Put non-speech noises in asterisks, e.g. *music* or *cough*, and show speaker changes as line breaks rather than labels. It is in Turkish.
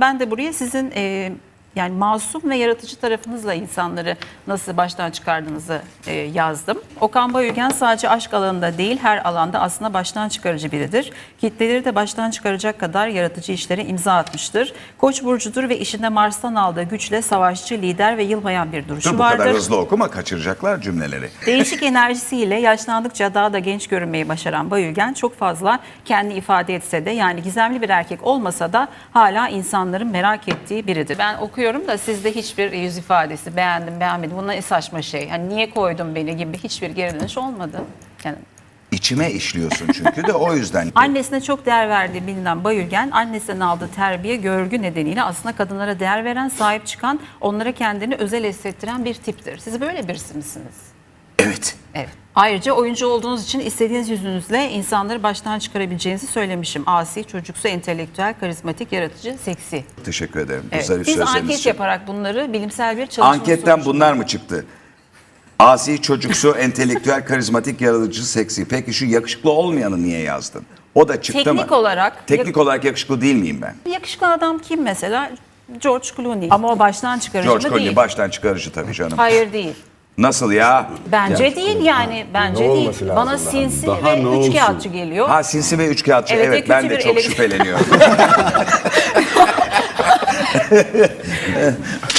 Ben de buraya sizin e, yani masum ve yaratıcı tarafınızla insanları nasıl baştan çıkardığınızı e, yazdım. Okan Bayülgen sadece aşk alanında değil her alanda aslında baştan çıkarıcı biridir. Kitleleri de baştan çıkaracak kadar yaratıcı işlere imza atmıştır. Koç burcudur ve işinde Mars'tan aldığı güçle savaşçı, lider ve yılmayan bir duruşu
Dur bu
vardır.
kadar hızlı okuma kaçıracaklar cümleleri.
Değişik enerjisiyle yaşlandıkça daha da genç görünmeyi başaran Bayülgen çok fazla kendi ifade etse de yani gizemli bir erkek olmasa da hala insanların merak ettiği biridir. Ben okuyorum da sizde hiçbir yüz ifadesi beğendim beğenmedim bunlar ne saçma şey. Hani niye koydun beni gibi hiçbir geri dönüş olmadı. Yani
İçime işliyorsun çünkü de o yüzden.
Annesine çok değer verdiği bilinen Bayülgen, annesinden aldığı terbiye, görgü nedeniyle aslında kadınlara değer veren, sahip çıkan, onlara kendini özel hissettiren bir tiptir. Siz böyle birisi misiniz?
Evet.
Ayrıca oyuncu olduğunuz için istediğiniz yüzünüzle insanları baştan çıkarabileceğinizi söylemişim. Asi, çocuksu, entelektüel, karizmatik, yaratıcı, seksi.
Teşekkür ederim. Bu
Evet.
zarif
Biz
sözleriniz
anket
için.
yaparak bunları bilimsel bir çalışma
Anketten
sonucu-
bunlar mı çıktı? Asi, çocuksu, *laughs* entelektüel, karizmatik, yaratıcı, seksi. Peki şu yakışıklı olmayanı niye yazdın? O da çıktı mı?
Teknik olarak-
Teknik olarak yakışıklı değil miyim ben?
Yakışıklı adam kim mesela? George Clooney. Ama o baştan çıkarıcı
George
mı
Clooney
değil.
baştan çıkarıcı tabii canım.
Hayır değil.
Nasıl ya?
Bence değil yani. Bence
Ne
değil.
olması lazım
Bana
daha?
sinsi
Daha
ve
ne
üç
olsun?
kağıtçı geliyor.
Ha sinsi ve üçkağıtçı.
Evet,
Evet,
ve
ben
kötü
de
bir
çok
ele-
şüpheleniyorum. *laughs* *laughs*